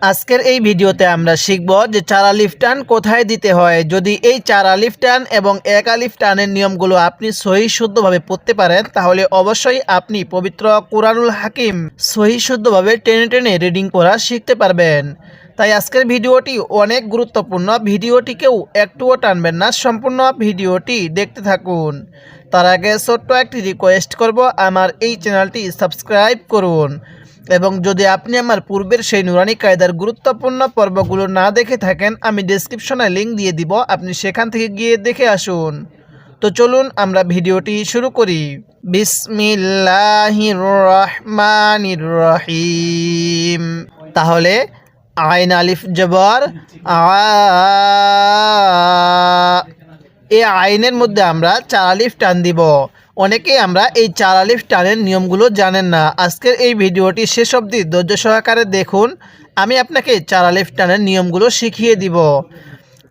আজকের এই ভিডিওতে আমরা শিখব যে চারা লিফটান কোথায় দিতে হয়। যদি এই চারা লিফটান এবং এক আলিফ টানের নিয়মগুলো আপনি সহি শুদ্ধভাবে পড়তে পারেন, তাহলে অবশ্যই আপনি পবিত্র কোরআনুল হাকিম সহি শুদ্ধভাবে টেনে টেনে রিডিং করা শিখতে পারবেন। তাই আজকের ভিডিওটি অনেক গুরুত্বপূর্ণ। ভিডিওটিকেও একটুও টানবেন না, সম্পূর্ণ ভিডিওটি দেখতে থাকুন। তার আগে ছোট্ট একটি রিকোয়েস্ট করব, আমার এই চ্যানেলটি সাবস্ক্রাইব করুন। এবং যদি আপনি আমার পূর্বের সেই নুরানি কায়দার গুরুত্বপূর্ণ পর্বগুলো না দেখে থাকেন, আমি ডেসক্রিপশনে লিঙ্ক দিয়ে দিব, আপনি সেখান থেকে গিয়ে দেখে আসুন। তো চলুন আমরা ভিডিওটি শুরু করি। বিসমিল্লাহির রহিম তাহলে, আইন আলিফ জবর, আ এই আইনের মধ্যে আমরা চার আলিফ টান দিব। অনেকেই আমরা এই চার আলিফ টানের নিয়মগুলো জানেন না। আজকের এই ভিডিওটি শেষ অবধি ধৈর্য সহকারে দেখুন। আমি আপনাকে চার আলিফ টানের নিয়মগুলো শিখিয়ে দিব।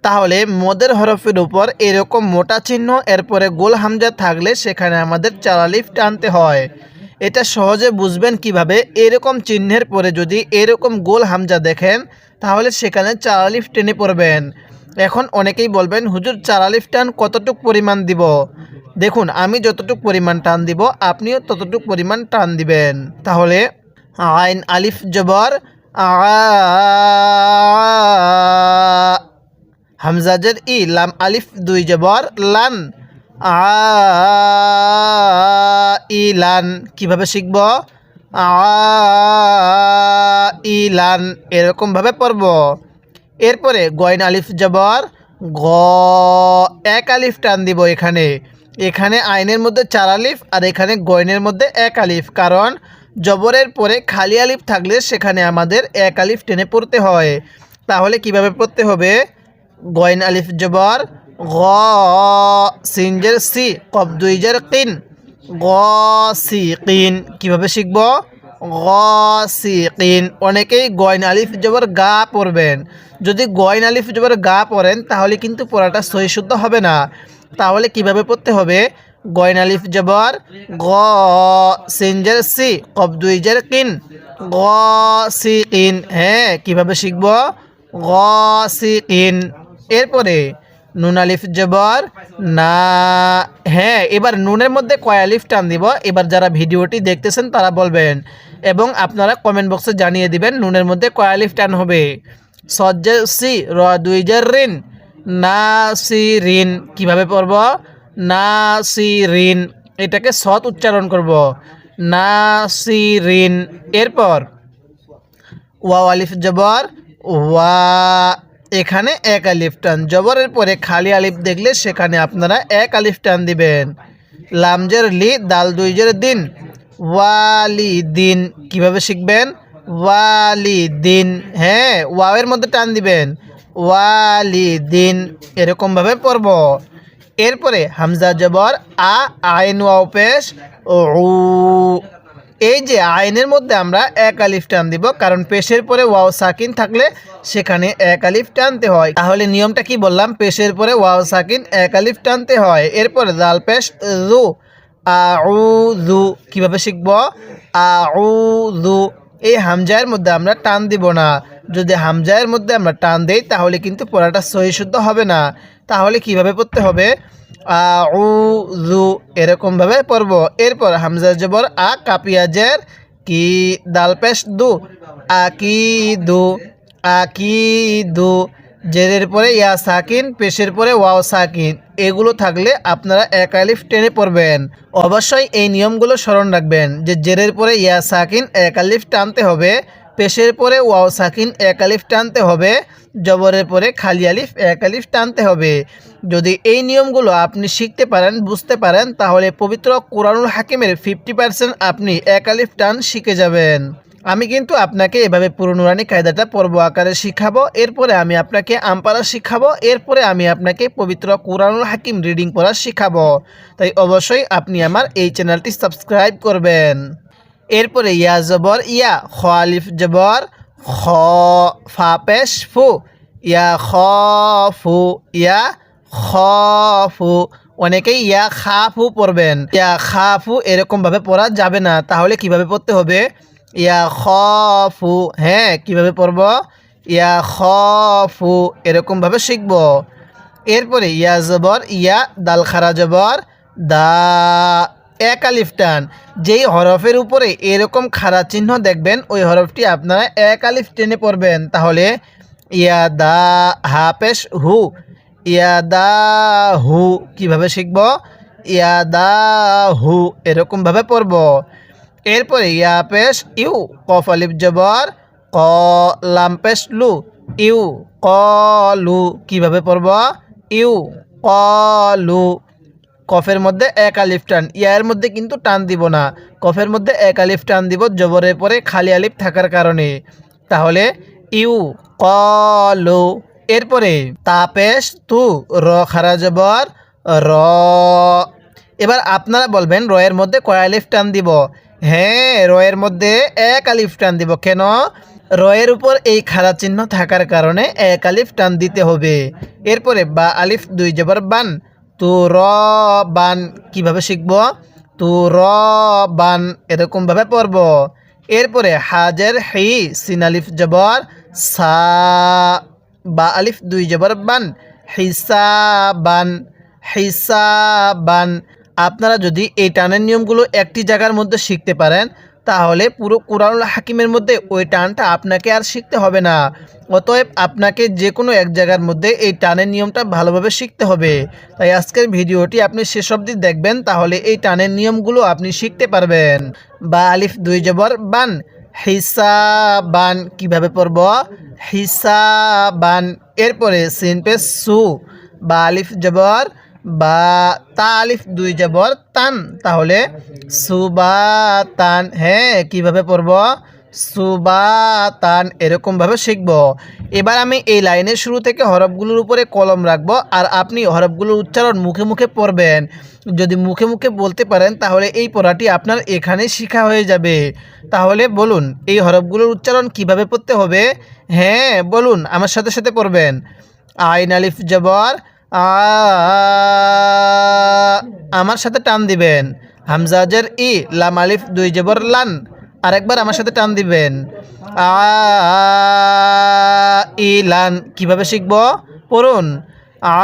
তাহলে মদের হরফের উপর এরকম মোটা চিহ্ন, এরপরে গোল হামজা থাকলে সেখানে আমাদের চার আলিফ টানতে হয়। এটা সহজে বুঝবেন কীভাবে? এরকম চিহ্নের পরে যদি এরকম গোল হামজা দেখেন, তাহলে সেখানে চার আলিফ টেনে পড়বেন। এখন অনেকেই বলবেন, হুজুর চার আলিফ টান কতটুক পরিমাণ দিব? দেখুন, আমি যতটুক পরিমাণ টান দিব, আপনিও ততটুক পরিমাণ টান দিবেন। তাহলে, আইন আলিফ জবর হামজাজের ই, লাম আলিফ দুই জবর, লান ইলান কীভাবে শিখব? আ ইলান এরকমভাবে পড়ব। এরপরে গয়ন আলিফ জবর গ এক আলিফ টান দিব এখানে। এখানে আইনের মধ্যে চার আলিফ আর এখানে গয়নের মধ্যে এক আলিফ, কারণ জবরের পরে খালি আলিফ থাকলে সেখানে আমাদের এক আলিফ টেনে পড়তে হয়। তাহলে কীভাবে পড়তে হবে? গয়ন আলিফ জবর গ সিনজের সি কব দুইজের কিন গ সি, কিন। কীভাবে শিখব? গ সি কিন অনেকেই গয়ন আলিফ জবর গা পড়বেন যদি গয়ন আলিফ জবর গা পড়েন তাহলে কিন্তু পড়াটা সহি শুদ্ধ হবে না। তাহলে কীভাবে পড়তে হবে? গয়ন আলিফ জবর গ সি কব দুইজের কিন। গ সি হ্যাঁ কীভাবে শিখব? গ সি এরপরে নুন আলিফ জবর। না হ্যাঁ এবার নুনের মধ্যে কয় আলিফ টান দিব? এবার যারা ভিডিওটি দেখতেছেন তারা বলবেন। এবং আপনারা কমেন্ট বক্সে জানিয়ে দিবেন নুনের মধ্যে কয় আলিফ টান হবে। সজ্জে সি, র দুই জের ঋণ। না, সি, ঋণ। কীভাবে পড়ব? না, সি, ঋণ। এটাকে সৎ উচ্চারণ করব। না, সি, ঋণ। এরপর, ওয়াও আলিফ জবর, ওয়া এখানে এক আলিফ টান। জবরের পরে খালি আলিফ দেখলে সেখানে আপনারা এক আলিফ টান দিবেন। লামজের লি, দাল দুইজের দিন। ওয়ালি দিন কীভাবে শিখবেন? ওয়ালি দিন হ্যাঁ ওয়াওয়ের মধ্যে টান দিবেন। ওয়ালি দিন এরকমভাবে পড়ব। এরপরে হামজা জবর, আ, আইন ওয়াও পেশ ও এই যে আইনের মধ্যে আমরা এক আলিফ টান দিব, কারণ পেশের পরে ওয়াও সাকিন থাকলে সেখানে এক আলিফ টানতে হয়। তাহলে নিয়মটা কি বললাম? পেশের পরে ওয়াও সাকিন এক আলিফ টানতে হয়। এরপরে দাল পেশ আউ জু কীভাবে শিখব? আউ জু এই হামজায়ের মধ্যে আমরা টান দিব না। যদি হামজায়ের মধ্যে আমরা টান দেই, তাহলে কিন্তু পড়াটা সহি শুদ্ধ হবে না। তাহলে কীভাবে পড়তে হবে? আউযু, এরকমভাবে পড়ব। এরপর হামজা জবর, আ কাপিয়াজের কি দাল পেশ দু? আকি দু আকি দু জেরের পরে ইয়া সাকিন, পেশের পরে ওয়াও সাকিন। এগুলো থাকলে আপনারা এক আলিফ টেনে পড়বেন। অবশ্যই এই নিয়মগুলো স্মরণ রাখবেন যে জেরের পরে ইয়া সাকিন এক আলিফ টানতে হবে, পেশের পরে ওয়াও সাকিন এক আলিফ টানতে হবে। জবরের পরে খালি আলিফ এক আলিফ টানতে হবে। যদি এই নিয়মগুলো আপনি শিখতে পারেন, বুঝতে পারেন, তাহলে পবিত্র কোরআনুল হাকিমের ফিফটি পার্সেন্ট আপনি এক আলিফ টান শিখে যাবেন। আমি কিন্তু আপনাকে এভাবে পুরনুরানি কায়দাটা পর্ব আকারে শিখাবো, এরপরে আমি আপনাকে আমপারা শিখাবো, এরপরে আমি আপনাকে পবিত্র কোরআনুল হাকিম রিডিং পড়া শিখাবো। তাই অবশ্যই আপনি আমার এই চ্যানেলটি সাবস্ক্রাইব করবেন। এরপরে ইয়া জবর, ইয়া খ আলিফ জবর খ ফা পেশ ফু ইয়া খ ফু ইয়া খ ফু অনেকেই ইয়া খা ফু পড়বেন। ইয়া খা ফু এরকমভাবে পড়া যাবে না। তাহলে কীভাবে পড়তে হবে? ইয়া খফু হ্যাঁ কীভাবে পড়ব? ইয়া খফু এরকমভাবে শিখব। এরপরে ইয়া জবর, ইয়া দাল খারা জবর, দা এক আলিফ টান। যেই হরফের উপরে এরকম খাড়া চিহ্ন দেখবেন, ওই হরফটি আপনারা এক আলিফ টেনে পড়বেন। তাহলে, ইয়া দা হা হু। ইয়া দা হু কীভাবে শিখব? ইয়া দা হু এরকমভাবে পড়ব। এরপরে ইয়া পেশ ইউ, কফ আলিফ জবর, ক লাম লু, ইউ, ক লু কীভাবে পড়ব? ইউ, ক লু কফের মধ্যে এক আলিফ টান। ইয়ার মধ্যে কিন্তু টান দিব না। কফের মধ্যে এক আলিফ টান দিব জবরের পরে খালি আলিফ থাকার কারণে। তাহলে ইউ ক কলু। এরপরে, তাপেশ তু, র, খারা জবর, র। এবার আপনারা বলবেন, রয়ের মধ্যে কয় আলিফ টান দিব? হ্যাঁ রয়ের মধ্যে এক আলিফ টান দিব। কেন? রয়ের উপর এই খাড়া চিহ্ন থাকার কারণে এক আলিফ টান দিতে হবে। এরপরে, বা আলিফ দুই জবর বান। তু র বান কীভাবে শিখব? তু র বান এরকমভাবে পড়ব। এরপরে হাজের হি, সিন আলিফ জবর, সা, বা আলিফ দুই জবর বান, হিসাবান হিসাবান। আপনারা যদি এই টানের নিয়মগুলো একটি জায়গার মধ্যে শিখতে পারেন তাহলে পুরো কোরআনুল হাকিমের মধ্যে ওই টানটা আপনাকে আর শিখতে হবে না। অতএব আপনাকে যে কোনো এক জায়গার মধ্যে এই টানের নিয়মটা ভালোভাবে শিখতে হবে। তাই আজকের ভিডিওটি আপনি শেষ অবধি দেখবেন, তাহলে এই টানের নিয়মগুলো আপনি শিখতে পারবেন। বা আলিফ, দুই জবর, বান। হিসাবান কীভাবে পড়ব? হিসাবান। এরপরে সিন পে সু। বা আলিফ, জবর। বা তা আলিফ দুই জবর তান, তাহলে সুবাতান হ্যাঁ কীভাবে পড়ব? সুবাতান, এরকমভাবে শিখব। এবার আমি এই লাইনের শুরু থেকে হরফগুলোর উপরে কলম রাখব, আর আপনি হরফগুলোর উচ্চারণ মুখে মুখে পড়বেন। যদি মুখে মুখে বলতে পারেন, তাহলে এই পড়াটি আপনার এখানে শিখা হয়ে যাবে। তাহলে বলুন, এই হরফগুলোর উচ্চারণ কীভাবে পড়তে হবে? হ্যাঁ বলুন, আমার সাথে সাথে পড়বেন। আইন আলিফ জবর আমার সাথে টান দিবেন। হামজাজের ই, লাম আলিফ, দুই জবর লান। আরেকবার আমার সাথে টান দিবেন। আ, ই, লান। কীভাবে শিখব? পড়ুন। আ,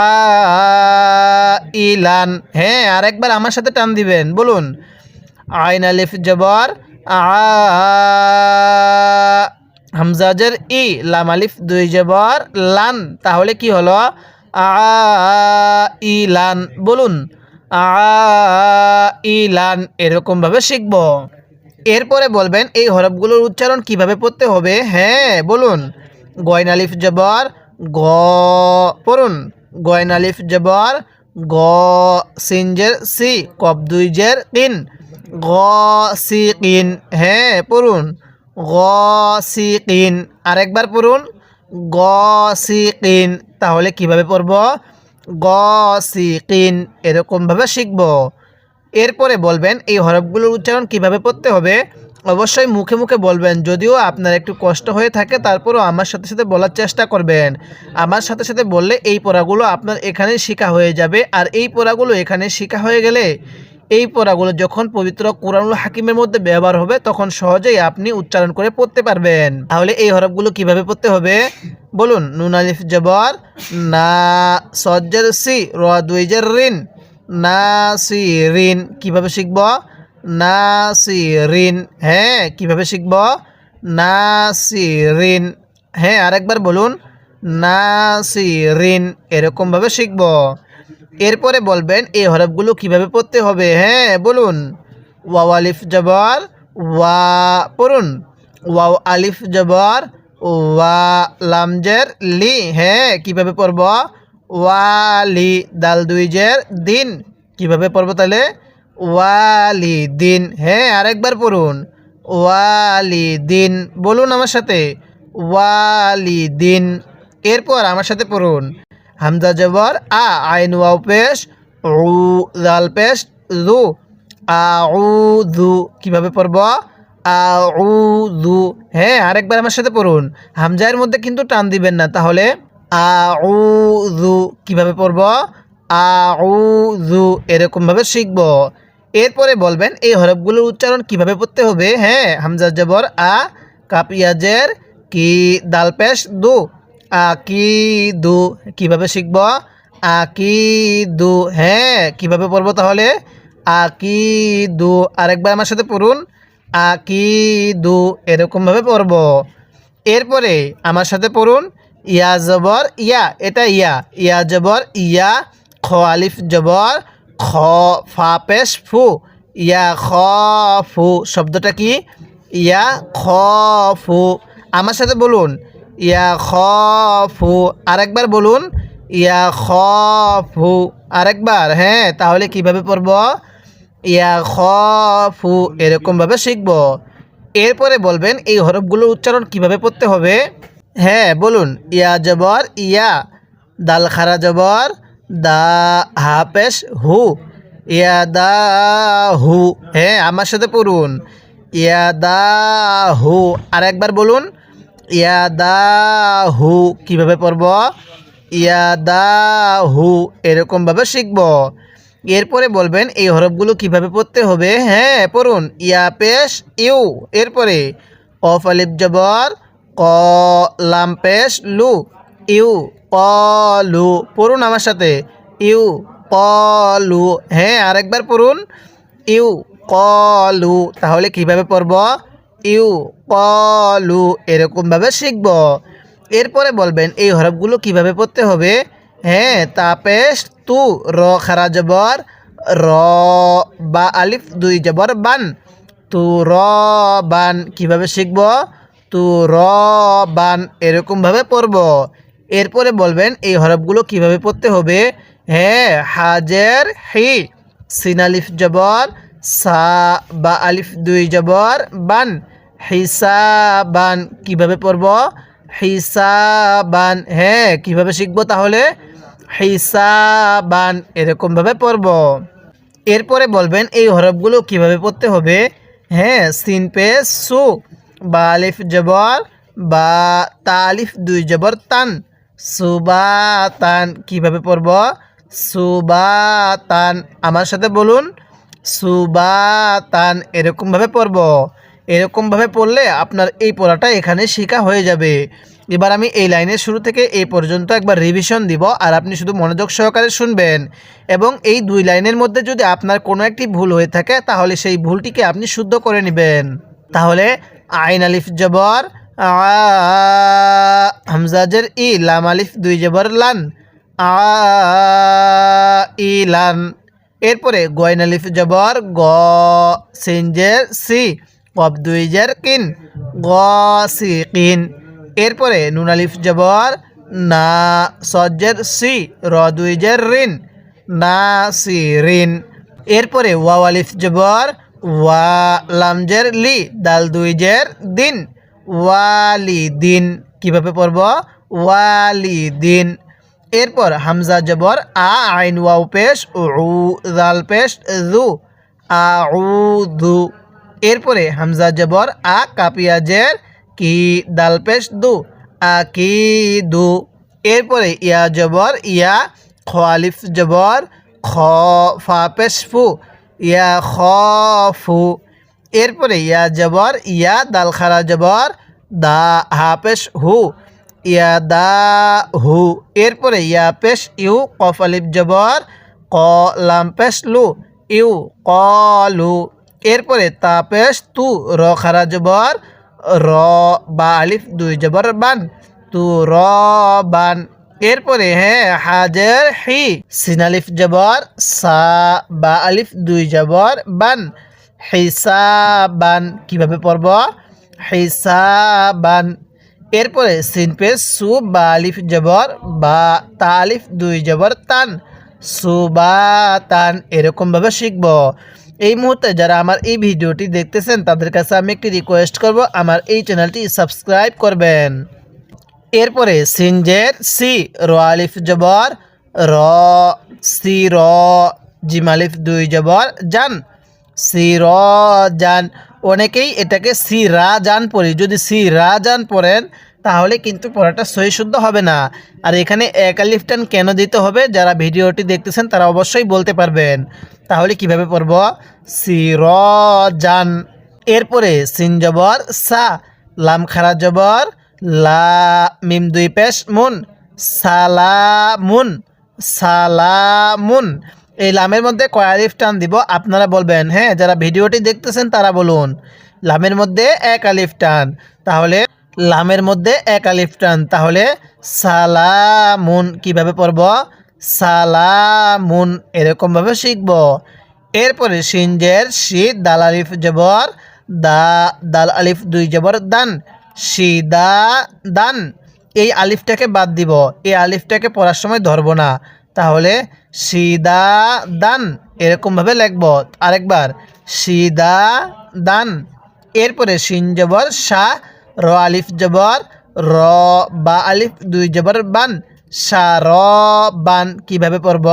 ই, লান। হ্যাঁ আরেকবার আমার সাথে টান দিবেন। বলুন। আইন আলিফ, জবর। আ, হামজাজের ই, লাম আলিফ, দুই জবর লান। তাহলে কি হলো? আ ইলান বলুন আ ইলান এরকমভাবে শিখব। এরপরে বলবেন, এই হরফগুলোর উচ্চারণ কীভাবে পড়তে হবে? হ্যাঁ বলুন। গয়ন আলিফ জবর, গ। পড়ুন। গয়ন আলিফ জবর, গ। সিনজের সি কব দুই জের তিন। গ সি কিন হ্যাঁ পড়ুন। গ সি কিন আরেকবার পড়ুন। গ সি কিন তাহলে কীভাবে পড়ব? গ, সি কিন এরকমভাবে শিখব। এরপরে বলবেন এই হরফগুলোর উচ্চারণ কীভাবে পড়তে হবে? অবশ্যই মুখে মুখে বলবেন, যদিও আপনার একটু কষ্ট হয়ে থাকে, তারপরও আমার সাথে সাথে বলার চেষ্টা করবেন। আমার সাথে সাথে বললে এই পড়াগুলো আপনার এখানেই শেখা হয়ে যাবে, আর এই পড়াগুলো এখানে শেখা হয়ে গেলে এই পড়াগুলো যখন পবিত্র কোরআনুল হাকিমের মধ্যে ব্যবহার হবে, তখন সহজেই আপনি উচ্চারণ করে পড়তে পারবেন। তাহলে এই হরফগুলো কীভাবে পড়তে হবে? বলুন, নুন, আলিফ, জবর, না সজ্জের সি, র দুইজের ঋণ। না, সি, ঋণ। কীভাবে শিখব? না, সি, ঋণ। হ্যাঁ কীভাবে শিখব? না, সি, ঋণ। হ্যাঁ আরেকবার বলুন, না, সি, ঋণ। এরকমভাবে শিখব। এরপরে বলবেন, এই হরফগুলো কীভাবে পড়তে হবে? হ্যাঁ বলুন। ওয়াও আলিফ জবর, ওয়া, পড়ুন। ওয়াও আলিফ জবর, ওয়া লামজের লি। হ্যাঁ কীভাবে পড়ব? ওয়ালি দাল দুই জের, দিন। কীভাবে পড়ব তাহলে? ওয়ালি দিন। হ্যাঁ আরেকবার পড়ুন। ওয়ালি দিন। বলুন আমার সাথে। ওয়ালি দিন। এরপর আমার সাথে পড়ুন। হামজা জবর, আ, আইন ওয়াও পেশ, উ জাল পেশ উ, জু, কীভাবে পড়ব? আ, উ, জু হ্যাঁ আরেকবার আমার সাথে পড়ুন। হামজার মধ্যে কিন্তু টান দিবেন না, তাহলে আ, উ, জু, কীভাবে পড়ব? আ, উ, জু, এরকমভাবে শিখব। এরপরে বলবেন, এই হরফগুলোর উচ্চারণ কীভাবে পড়তে হবে? হ্যাঁ হামজা জবর, আ, কাপিয়াজের, কি, দাল পেশ, দু আ কি দু কীভাবে শিখব? আ কি দু হ্যাঁ কীভাবে পড়ব তাহলে? আ কি দু আরেকবার আমার সাথে পড়ুন। আ কি দু এরকমভাবে পড়ব। এরপরে আমার সাথে পড়ুন। ইয়া জবর, ইয়া, এটা ইয়া। ইয়া জবর, ইয়া, খ আলিফ জবর, খ, ফা, পেশ, ফু। ইয়া, খ, ফু, শব্দটা কি? ইয়া, খ, ফু। আমার সাথে বলুন। ইয়া খ ফু আরেকবার বলুন ইয়া খ আরেকবার হ্যাঁ তাহলে কীভাবে পড়ব? ইয়া খ এরকমভাবে শিখব। এরপরে বলবেন এই হরফগুলোর উচ্চারণ কীভাবে পড়তে হবে? হ্যাঁ বলুন, ইয়া জবর, ইয়া, দাল খারা জবর, দা হাফেশ হু, ইয়া, দা, হু হ্যাঁ আমার সাথে পড়ুন, ইয়া, দা, হু আর একবার বলুন ইয়া দা হু কীভাবে পড়ব? ইয়া দা হু এরকমভাবে শিখব। এরপরে বলবেন, এই হরফগুলো কীভাবে পড়তে হবে? হ্যাঁ পড়ুন। ইয়া পেশ, ইউ। এরপরে, অফ আলিফ জবর, ক, লাম পেশ, লু। ইউ, ক, লু। পড়ুন আমার সাথে। ইউ, ক, লু। হ্যাঁ আরেকবার পড়ুন। ইউ, ক, লু। তাহলে কীভাবে পড়ব? ইউ, ক, লু এরকমভাবে শিখব। এরপরে বলবেন, এই হরফগুলো কীভাবে পড়তে হবে? হ্যাঁ তাপেশ তু, র, খারা, জবর, র, বা, আলিফ, দুই, জবর, বান। তু, র, বান কীভাবে শিখব? তু, র, বান এরকমভাবে পড়ব। এরপরে বলবেন, এই হরফগুলো কীভাবে পড়তে হবে? হ্যাঁ হাজের, হি, সিন, আলিফ, জবর, সা, বা, আলিফ, দুই, জবর, বান। হিসাবান, কীভাবে পড়ব? হিসাবান হ্যাঁ কীভাবে শিখব তাহলে? হিসাবান, এরকমভাবে পড়ব। এরপরে বলবেন এই হরফগুলো কীভাবে পড়তে হবে? হ্যাঁ সিন পে সু, বা আলিফ জবর, বা তালিফ দুই জবর তান। সুবাতান কীভাবে পড়ব? সুবাতান আমার সাথে বলুন। সুবাতান এরকমভাবে পড়ব। এরকমভাবে পড়লে আপনার এই পড়াটা এখানে শেখা হয়ে যাবে। এবার আমি এই লাইনের শুরু থেকে এই পর্যন্ত একবার রিভিশন দিব আর আপনি শুধু মনোযোগ সহকারে শুনবেন। এবং এই দুই লাইনের মধ্যে যদি আপনার কোনো একটি ভুল হয়ে থাকে, তাহলে সেই ভুলটিকে আপনি শুদ্ধ করে নেবেন। তাহলে আইন আলিফ জবর হামজাজের ই, লাম আলিফ দুই জবর লান, আ, ই, লান। এরপরে গয়ন আলিফ জবর, গ সিনজের সি কব দুই জের কিন। গ কিন এরপরে নুন আলিফ জবর, না সজ্জের সি, র দুই জের রিন না সি রিন এরপরে ওয়ালিফ জবর, ওয়া লামজের লি, দাল দুই জের দিন। ওয়ালি দিন কীভাবে পড়ব? ওয়ালি দিন এরপর হামজা জবর, আ আইন, ওয়াও পেশ, উ দাল পেশ, জু আ দু এরপরে হামজা জবর, আ কাপিয়াজের কি দাল পেশ দু, আ কি দু। এরপরে ইয়া জবর, ইয়া খ আলিফ জবর, খ ফা পেশ ফু, ইয়া খ ফু। এরপরে ইয়া জবর, ইয়া দাল খারা জবর, দা হা পেশ হু, ইয়া দা হু। এরপরে ইয়া পেশ ইউ, কফ আলিফ জবর, ক লাম পেশ লু, ইউ ক লু। এরপরে তা পেশ তু র খারা জবর, র বা আলিফ দুই জবর বান। তু র বান। এরপরে হ্যাঁ হাজের হি, সিনালিফ জবর, সা বা আলিফ দুই জবর বান। হিসাবান কীভাবে পড়ব? হিসাবান এরপরে সিনপেস সু বা আলিফ জবর, বা তা আলিফ দুই জবর তান। সুবাতান এরকমভাবে শিখব। এই মুহূর্তে যারা আমার এই ভিডিওটি দেখতেছেন, তাদের কাছে আমি একটি রিকোয়েস্ট করব, আমার এই চ্যানেলটি সাবস্ক্রাইব করবেন। এরপরে সিনজের সি, র আলিফ জবর, র, সি, র, জিম আলিফ দুই জবর, জান। সি, র, জান। অনেকেই এটাকে সি, রা, জান পড়ি। যদি সি, রা, জান পড়েন তাহলে কিন্তু পড়াটা সহি শুদ্ধ হবে না। আর এখানে এক আলিফ টান কেন দিতে হবে? যারা ভিডিওটি দেখতেছেন তারা অবশ্যই বলতে পারবেন। তাহলে কীভাবে পড়ব? সির জান এরপরে সিন জবর, সা। লাম খারা জবর, লা মিম দুই পেশ, মুন। সালামুন। সালামুন। এই লামের মধ্যে কয় আলিফ টান দিব? আপনারা বলবেন হ্যাঁ যারা ভিডিওটি দেখতেছেন তারা বলুন। লামের মধ্যে এক আলিফ টান। তাহলে লামের মধ্যে এক আলিফ টান। তাহলে সালামুন কীভাবে পড়ব? সালামুন এরকমভাবে শিখব। এরপরে সিনজের শীত, দাল আলিফ জবর, দা, দাল আলিফ দুই জবর, দান। সিদা, দান। এই আলিফটাকে বাদ দিব। এই আলিফটাকে পড়ার সময় ধরবো না। তাহলে সিদা, দান এরকমভাবে লিখব। আরেকবার। সিদা, দান। এরপরে সিন জবর, শাহ র আলিফ জবর, র, বা আলিফ, দুই জবর, বান। সার বান কীভাবে পড়ব?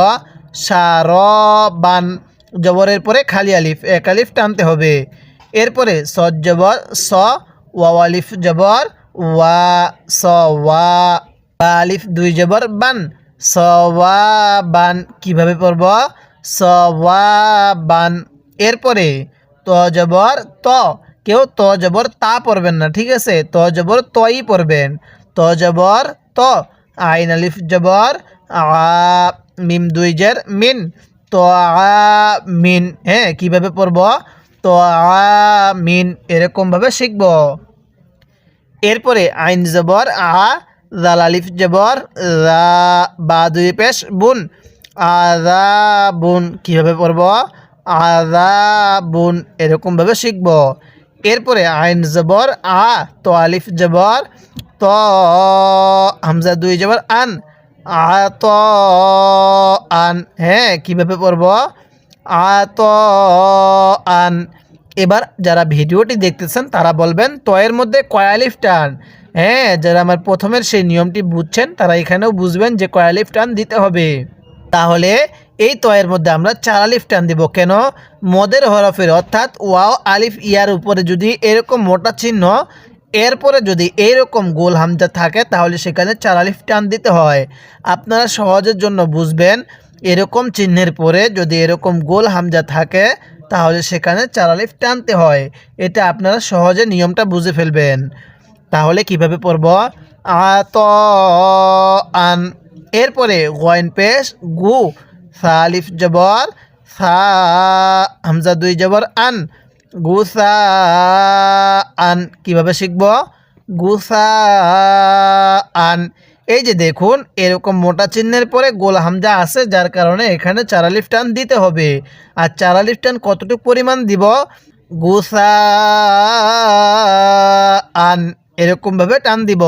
সার বান জবরের পরে খালি আলিফ, এক আলিফ টানতে হবে। এরপরে স জবর, স ওয়া আলিফ জবর, ওয়া, স, ওয়া, বা আলিফ, দুই জবর, বান। স ওয়া বান কীভাবে পড়ব? স ওয়া বান এরপরে ত জবর, ত। কেউ ত জবর তা পড়বেন না, ঠিক আছে? ত জবর তই পড়বেন। ত জবর ত, আইন আলিফ জবর মিম দুই জের মিন। ত মিন হ্যাঁ কীভাবে পড়ব? তো মিন এরকমভাবে শিখব। এরপরে আইন জবর, আ, জাল আলিফ জবর বা দুই পেশ, বুন। আদা বুন, কীভাবে পড়ব? আদা বুন এরকমভাবে শিখব। এরপরে আইন জবর, আ তো আলিফ জবর, ত, হামজা দুই জবর, আন, আ, ত, আন হ্যাঁ কীভাবে পড়ব? আ, ত, আন। এবার যারা ভিডিওটি দেখতেছেন, তারা বলবেন তয়ের মধ্যে কয়ালিফ টান? হ্যাঁ যারা আমার প্রথমের সেই নিয়মটি বুঝছেন, তারা এখানেও বুঝবেন যে কয়ালিফ টান দিতে হবে। তাহলে এই তয়ের মধ্যে আমরা চার আলিফ টান দিব। কেন? মদের হরফের অর্থাৎ ওয়াও, আলিফ, ইয়ার উপরে যদি এরকম মোটা চিহ্ন, এরপরে যদি এইরকম গোল হামজা থাকে, তাহলে সেখানে চার আলিফ টান দিতে হয়। আপনারা সহজের জন্য বুঝবেন, এরকম চিহ্নের পরে যদি এরকম গোল হামজা থাকে, তাহলে সেখানে চার আলিফ টানতে হয়। এটা আপনারা সহজে নিয়মটা বুঝে ফেলবেন। তাহলে কীভাবে পড়ব? আত আন। এরপরে গয়েন পেশ, গু সা আলিফ জবর, সা, হামজা দুই জবর, আন। গুসা, আন। কীভাবে শিখব? গুসা, আন। এই যে দেখুন, এরকম মোটা চিহ্নের পরে গোল হামজা আছে, যার কারণে এখানে চারালিফ টান দিতে হবে। আর চারালিফ টান কতটুকু পরিমাণ দিব? গুসা, আন। এরকমভাবে টান দিব।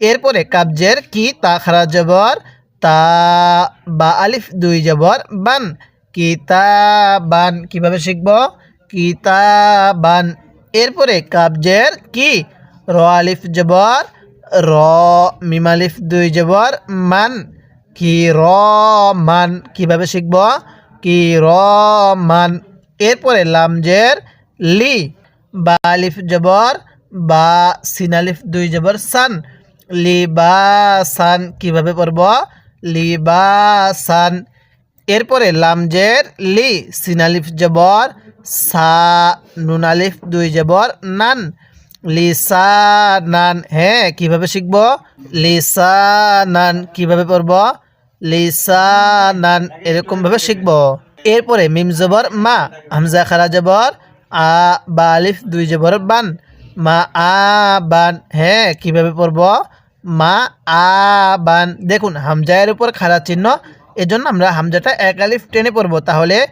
এরপরে কাবজের কি তা খারা জবর তা, বা আলিফ, দুই জবর, বান। কিতাবান, কীভাবে শিখব? কিতাবান। এরপরে কাবজের কি? র আলিফ জবর, র মিম আলিফ, দুই জবর, মান। কি র মান, কীভাবে শিখব? কি র মান। এরপরে লামজের লি। বা আলিফ জবর, বা সিন আলিফ, দুই জবর, সান। লিবাসান কীভাবে পড়ব? লিবাসান। এরপরে লামজের লি, সিনালিফ জবর, সা নুন আলিফ দুই জবর, নান। লিসা নান হ্যাঁ কীভাবে শিখব? লিসা নান কীভাবে পড়ব? লিসা নান এরকমভাবে শিখব। এরপরে মিম জবর, মা। হামজা খারা জবর, আ, বা, আলিফ, দুই জবর, বান। মা, আ, বান হ্যাঁ কীভাবে পড়ব? মা, আ, বান। দেখুন, হামজায়ের উপর খারা চিহ্ন, এজন্য আমরা হামজাটা এক আলিফ টেনে পড়ব। তাহলে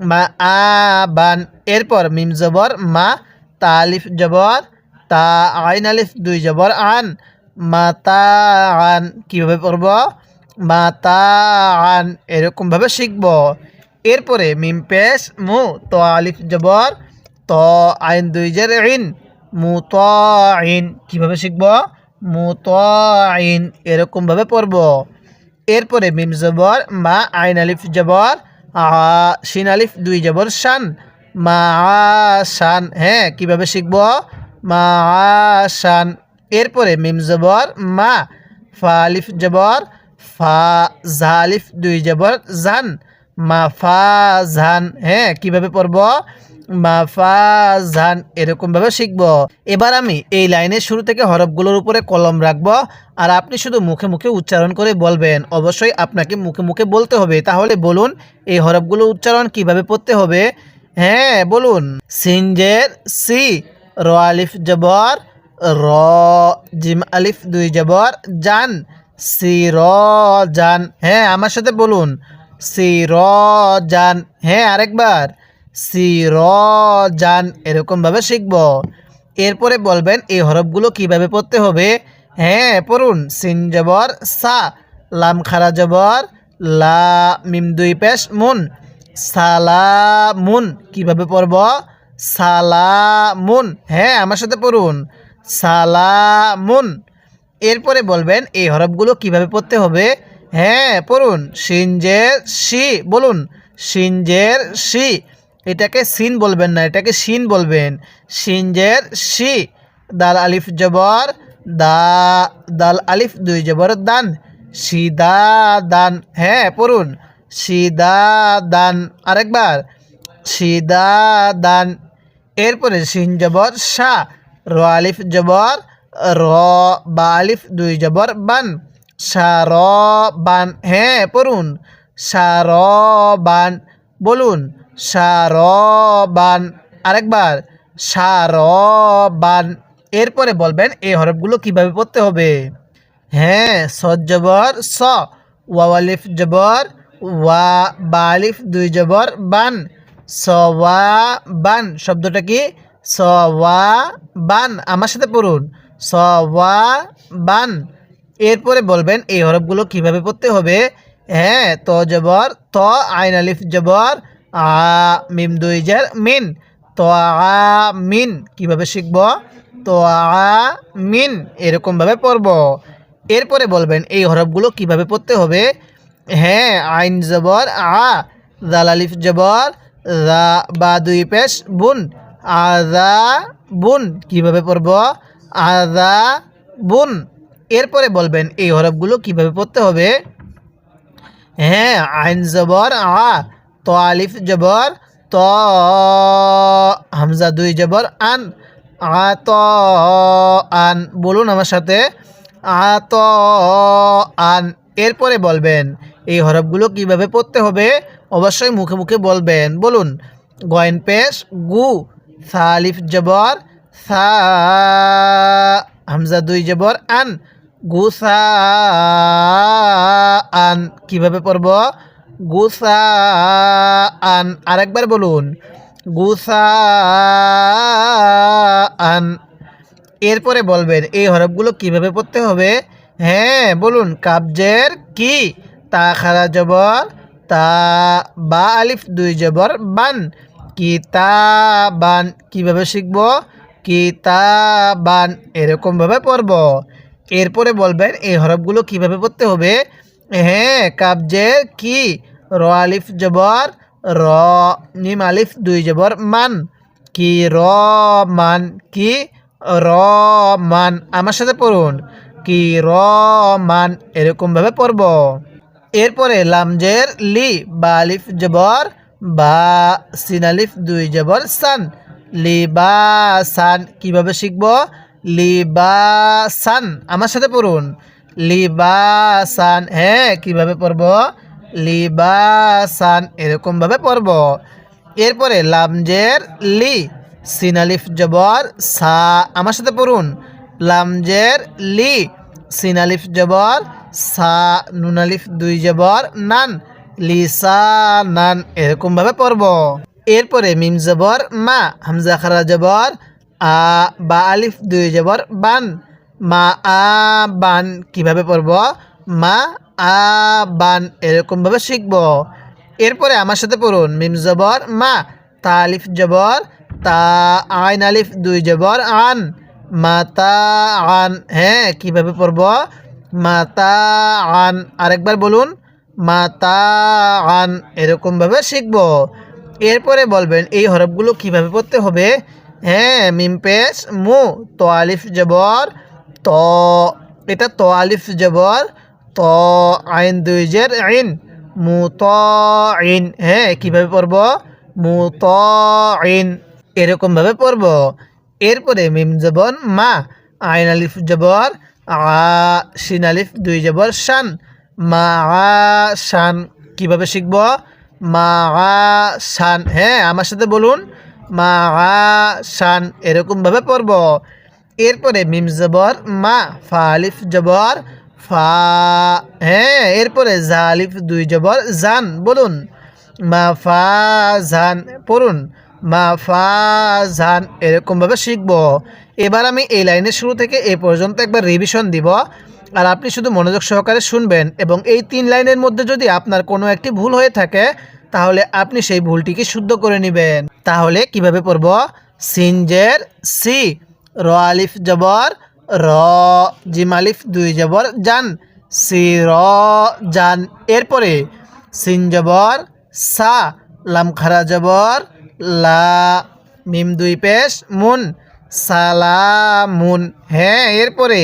মা, আ, বান, এরপর মিম জবর, মা, তা আলিফ জবর, তা আইন আলিফ দুই জবর, আন। মা, তা আন, কীভাবে পড়ব? মা, তা আন, এরকমভাবে শিখব। এরপরে মিম পেশ, মু, তো আলিফ জবর, ত আইন দুই জের, ইন। মু, ত আইন, কীভাবে শিখব? মু ত আইন এরকমভাবে পড়ব। এরপরে মিম জবর, মা আইন আলিফ জবর শিন আলিফ দুই জবর, শান। মা শান হ্যাঁ কীভাবে শিখব? মা শান। এরপরে মিম জবর, মা ফা আলিফ জবর, ফা জালিফ দুই জবর জান মা ফা জান হ্যাঁ কীভাবে পড়ব? মা ফা জান এরকমভাবে শিখব। এবার আমি এই লাইনের শুরু থেকে হরফগুলোর উপরে কলম রাখব আর আপনি শুধু মুখে মুখে উচ্চারণ করে বলবেন। অবশ্যই আপনাকে মুখে মুখে বলতে হবে। তাহলে বলুন, এই হরফগুলো উচ্চারণ কীভাবে পড়তে হবে? হ্যাঁ বলুন। সিনজের সি, র আলিফ জবর, র জিম আলিফ দুই জবর, জান। সি, র, জান। হ্যাঁ আমার সাথে বলুন। সি, র, জান। হ্যাঁ আরেকবার। সি র জান এরকমভাবে শিখব। এরপরে বলবেন, এই হরফগুলো কীভাবে পড়তে হবে? হ্যাঁ পড়ুন। সিন জবর, সা, লাম খারা জবর, লা, মিম দুই পেশ, মুন। সালামুন, কীভাবে পড়ব? সালামুন। হ্যাঁ আমার সাথে পড়ুন। সালামুন। এরপরে বলবেন, এই হরফগুলো কীভাবে পড়তে হবে? হ্যাঁ পড়ুন। সিনজের শি বলুন। সিনজের শি এটাকে সিন বলবেন না, এটাকে সিন বলবেন। সিনজের শি দাল আলিফ জবর, দা, দাল আলিফ দুই জবর দান। সিদা দান হ্যাঁ পড়ুন। সিদা দান আরেকবার। সিদা দান। এরপরে সিন জবর শাহ র আলিফ জবর, র বা আলিফ দুই জবর বান। সার বান হ্যাঁ পড়ুন। সার বান, বলুন। সার বান আরেকবার সার বান এরপরে বলবেন এই হরফগুলো কীভাবে পড়তে হবে? হ্যাঁ সদ জবর, স। ওয়ালিফ জবর ওয়া বালিফ দুই জবর, বান। সওয়া বান শব্দটা কি? সওয়া বান আমার সাথে পড়ুন। সওয়া বান এরপরে বলবেন এই হরফগুলো কীভাবে পড়তে হবে? হ্যাঁ ত জবর, ত, আইন আলিফ জবর আ দুই জার মিন। তো আ মিন কীভাবে শিখব? তো আ মিন এরকমভাবে পড়ব। এরপরে বলবেন এই হরফগুলো কীভাবে পড়তে হবে? হ্যাঁ আইন জবর, আ জাল আলিফ জবর, রা, বা দুই পেশ, বুন। আদা, বুন, কীভাবে পড়ব? আদা, বুন। এরপরে বলবেন এই হরফগুলো কীভাবে পড়তে হবে? হ্যাঁ আইন জবর, আ ত আলিফ জবর, ত, হামজা দুই জবর, আন, আ, ত, আন। বলুন আমার সাথে, আ, ত, আন। এরপরে বলবেন, এই হরফগুলো কীভাবে পড়তে হবে? অবশ্যই মুখে মুখে বলবেন। বলুন, গয়েন পেশ, গু সালিফ জবর, সা, হামজা দুই জবর, আন। গুসা আন। কীভাবে পড়ব? গুসা আন আরেকবার বলুন। গুসা আন এরপরে বলবেন, এই হরফগুলো কীভাবে পড়তে হবে? হ্যাঁ বলুন কাবজের কি? তা খারা জবর, তা বা আলিফ, দুই জবর, বান। কিতাবান, কীভাবে শিখব? কিতাবান, এরকমভাবে পড়ব। এরপরে বলবেন, এই হরফগুলো কীভাবে পড়তে হবে? হ্যাঁ কাবজের কি? র আলিফ জবর র নিম আলিফ দুই জবর মান। কি র মান কি? র মান। আমার সাথে পড়ুন কি র মান এরকমভাবে পড়ব এরপরে লামজের লি, বা আলিফ জবর বা সিন আলিফ দুই জবর সান লি বা লিবাসান কীভাবে শিখব? লি বা লিবাসান আমার সাথে পড়ুন লিবাসান হ্যাঁ কীভাবে পড়ব? লিবাসান এরকমভাবে পড়ব। এরপরে লামজের লি, সিনালিফ জবর সা, আমার সাথে পড়ুন। লামজের লি, সিনালিফ জবর সা নুন আলিফ দুই জবর নান লিসা নান এরকমভাবে পড়ব। এরপরে মিম জবর মা, হামজা খারা জবর আ, বা আলিফ দুই জবর বান। মা আ বান কীভাবে পড়ব? মা আ বান এরকমভাবে শিখব। এরপরে আমার সাথে পড়ুন। মিম জবর, মা। তা আলিফ জবর, তা, আইন আলিফ, দুই জবর, আন। মাতা আন হ্যাঁ কীভাবে পড়ব? মাতা আন আরেকবার বলুন। মাতা আন এরকমভাবে শিখব। এরপরে বলবেন, এই হরফগুলো কীভাবে পড়তে হবে? হ্যাঁ মিম পেশ, মু, তো আলিফ জবর ত, এটা ত আলিফ জবর, ত আইন দুই জের, আইন। মু ত আইন হ্যাঁ কীভাবে পড়ব? মু ত আইন এরকমভাবে পড়ব। এরপরে মিম জবর, মা, আইন আলিফ জবর, আ, শিন আলিফ দুই জবর, শান। মা শান, কীভাবে শিখব? মা শান হ্যাঁ আমার সাথে বলুন। মা শান, এরকমভাবে পড়ব। এরপরে মিম জবর, মা ফা আলিফ জবর, ফা হ্যাঁ এরপরে জা আলিফ দুই জবর, জান, বলুন। মা, ফা, জান, পড়ুন। মা, ফা, জান, এরকমভাবে শিখব। এবার আমি এই লাইনের শুরু থেকে এ পর্যন্ত একবার রিভিশন দিব। আর আপনি শুধু মনোযোগ সহকারে শুনবেন এবং এই তিন লাইনের মধ্যে যদি আপনার কোনো একটি ভুল হয়ে থাকে, তাহলে আপনি সেই ভুলটিকে শুদ্ধ করে নেবেন। তাহলে কীভাবে পড়ব? সিনজের সি। র আলিফ জবর, র জিম আলিফ, দুই জবর, জান। সি, র, জান। এরপরে সিন জবর, সা, লাম খারা জবর, লা, মিম দুই পেশ, মুন, সালামুন। হ্যাঁ এরপরে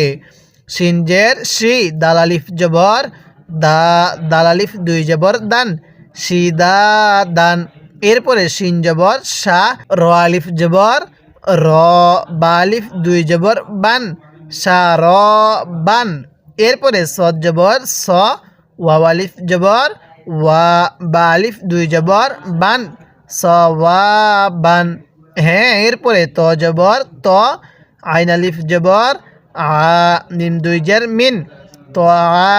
সিনজের শ্রী দালালিফ জবর, দা দালালিফ দুই জবর, দান। সিদা দান। এরপরে সিন জবর শাহ র আলিফ জবর র বালিফ দুই জবর, বান। সা র বান এরপরে সদ জবর স ওয়ালিফ জবর ওয়া বালিফ দুই জবর, বান। স ওয়া বান হ্যাঁ এরপরে ত জবর, ত আইন আলিফ জবর আ মিম দুই জের, মিন। তো আ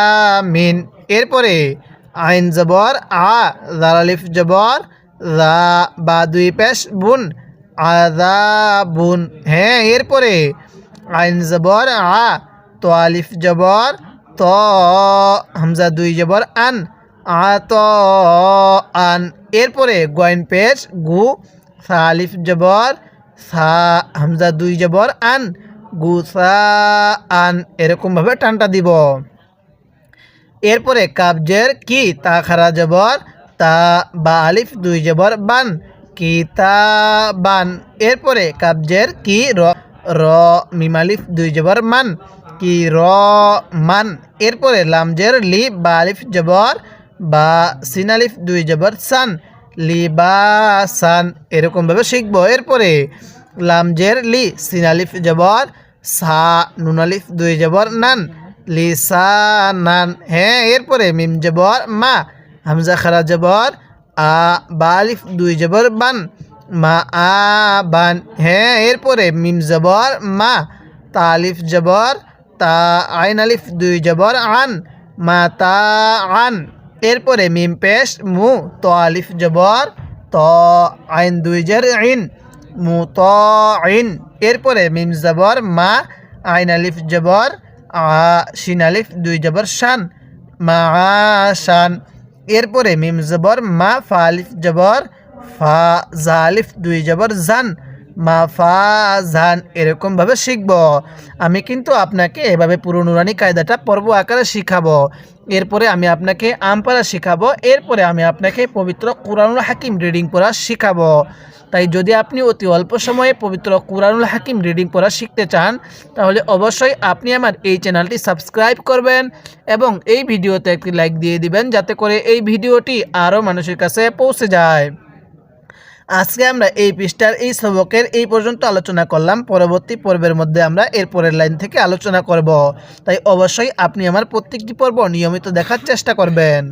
মিন এরপরে আইন জবর, আ জাল আলিফ জবর রা বা দুই পেশ, বুন। আদা বুন হ্যাঁ এরপরে আইন জবর আ, তো আলিফ জবর, ত, হামজা দুই জবর, আন, আ, ত, আন। এরপরে গয়েন পেশ, গু, সা আলিফ জবর, সা, হামজা দুই জবর, আন, গু, সা, আন। এরকমভাবে টানটা দিব। এরপরে কাবজের কি, তা খারা জবর, তা বা আলিফ দুই জবর, বান। কি তা বান এরপরে কাবজের কি র র, মিমালিফ দুই জবর মান, কি র, মান। এরপরে লামজের লি বালিফ জবর, বা সিনালিফ দুই জবর সান, লি, বা সান। এরকমভাবে শিখব। এরপরে লামজের লি সিনালিফ জবর, সা নুনালিফ দুই জবর নান লিসা নান। হ্যাঁ এরপরে মিম জবর, মা, হামজা খারা জবর আ বালিফ দুই জবর বান। মা, আ, বান। হ্যাঁ এরপরে মিম জবর, মা তালিফ জবর, তা আইন আলিফ, দুই জবর, আন। মা, তা, আন। এরপরে মিম পেশ, মু, ত আলিফ জবর, ত আইন, দুই জের আইন মু, ত আইন এরপরে মিম জবর, মা, আইন আলিফ জবর, আ, শিন আলিফ, দুই জবর, শান। মা শান। এরপরে মিম জবর, মা ফালিফ জবর, ফা জালিফ দুই জবর, জান। মা ফা জান এরকমভাবে শিখব। আমি কিন্তু আপনাকে এভাবে পুরো নুরানি কায়দাটা পর্ব আকারে শিখাবো। এরপরে আমি আপনাকে আমপারা শিখাবো। এরপরে আমি আপনাকে পবিত্র কোরআনুল হাকিম রিডিং পড়া শিখাবো। তাই যদি আপনি অতি অল্প সময়ে পবিত্র কোরআনুল হাকিম রিডিং পড়া শিখতে চান, তাহলে অবশ্যই আপনি আমার এই চ্যানেলটি সাবস্ক্রাইব করবেন এবং এই ভিডিওতে একটি লাইক দিয়ে দিবেন, যাতে করে এই ভিডিওটি আরও মানুষের কাছে পৌঁছে যায়। আজকে আমরা এই পৃষ্ঠার এই সবকের এই পর্যন্ত আলোচনা করলাম। পরবর্তী পর্বের মধ্যে আমরা এর পরের লাইন থেকে আলোচনা করব। তাই অবশ্যই আপনি আমার প্রত্যেকটি পর্ব নিয়মিত দেখার চেষ্টা করবেন।